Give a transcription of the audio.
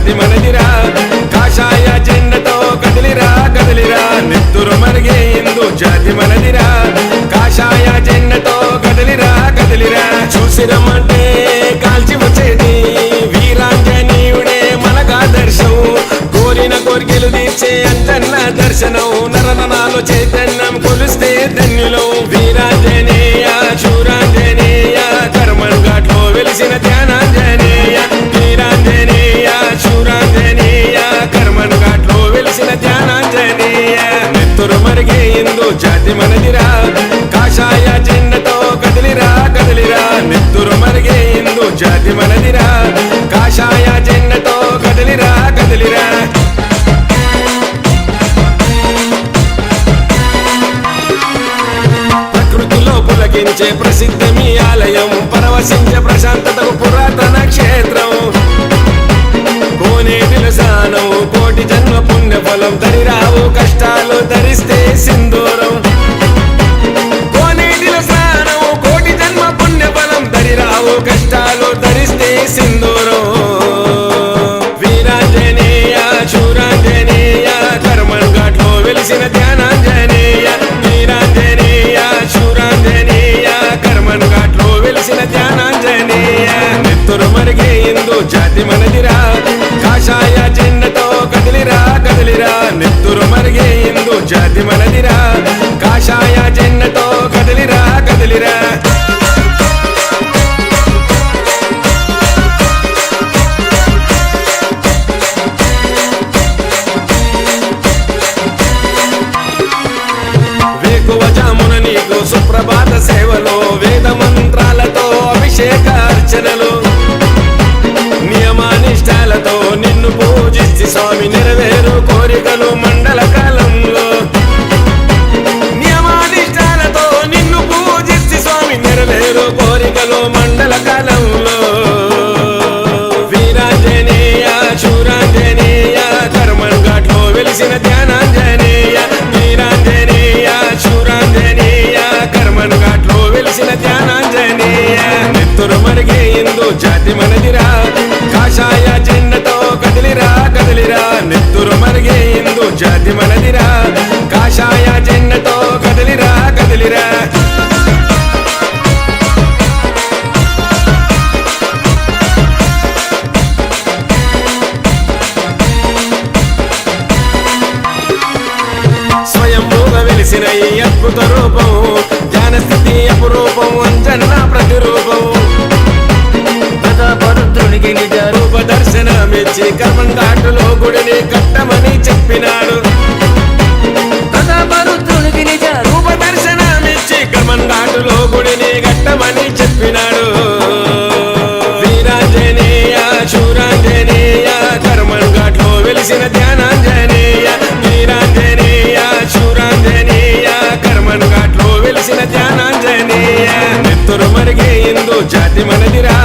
అది మనదిరా. కాషాయ జెండతో కదిలిరా కదిలిరా. నెత్తురు మరిగే ఇందు జాతి మనదిరా. కాషాయ జెండతో కదిలిరా కదిలిరా. చూసిరమ్మంటే కాల్చి వచ్చేది వీరాంజనీయుడే మనకాదర్శం. కోరిన కోరికలు తీర్చే అంతన్న దర్శనం. నరననాలు చైతన్యం కొలిస్తే ధన్యులం. నెత్తురు మరిగే ఇందు జాతి మనదిరా. కాషాయ జెండతో కదిలిరా కదిలిరా. నెత్తురు మరిగే ఇందు జాతి మనదిరా. కాషాయ జెండతో కదిలిరా కదిలిరా. ప్రకృతిలో పులకించే ప్రసిద్ధి మీ ఆలయం పరవశించే ప్రశాంతతకు పురాతన క్షేత్రం. కోనేటిల సానం కోటి జన్మ పుణ్య ఫలం దరిరావు సింధూరం. కోనేటిల స్నానం కోటి జన్మ పుణ్య బలం దరిరావు కష్టాలు ధరిస్తే సింధూరం. వీరాంజనేయ శూరాంజనేయ కర్మన్ ఘాట్లో వెలిసిన ధ్యానాంజనేయ. వీరాంజనేయ శూరాంజనేయ కర్మన్ ఘాట్లో వెలిసిన ధ్యానాంజనేయ. నెత్తురు మరిగే ఇందు జాతి మనదిరా అర్చనలు నియమానిష్టాలతో నిన్ను పూజిస్తే స్వామి నెరవేరు కోరికలు మండల కాలంలో. నియమానిష్టాలతో నిన్ను పూజిస్తే స్వామి నెరవేరు కోరికలు మండల కాలంలో. వీరాంజనేయ శూరాంజనేయ కర్మన్ ఘాట్లో వెలిసిన ధ్యానాంజనేయ వీరాంజనేయ శూరాంజనేయ కర్మన్ ఘాట్లో వెలిసిన ధ్యానాంజనేయ నెత్తురు మరిగి ఇందు జాతి మనదిరా. కాషాయ జెండతో కదిలిరా కదిలిరా. నెత్తురు మరిగే ఇందు జాతి మనదిరా. కాషాయ జెండతో కదిలిరా కదిలిరా. స్వయంభూగా వెలిసిన ఈ అద్భుత రూపం జ్ఞానస్థితి అపురూపం అంజన్న ప్రతి దర్శనమిచ్చి కర్మంఘాటులో గుడిని కట్టమని చెప్పినాడు. రూప దర్శనమిచ్చి గుడిని కట్టమని చెప్పినాడు. వీరాంజనేయ శూరాంజనేయ కర్మన్ ఘాట్లో వెలిసిన ధ్యానాంజనేయ వీరాంజనేయ శూరాంజనేయ కర్మన్ ఘాట్లో వెలిసిన ధ్యానాంజనేయ. నెత్తురు మరిగే ఇందు జాతి మనదిరా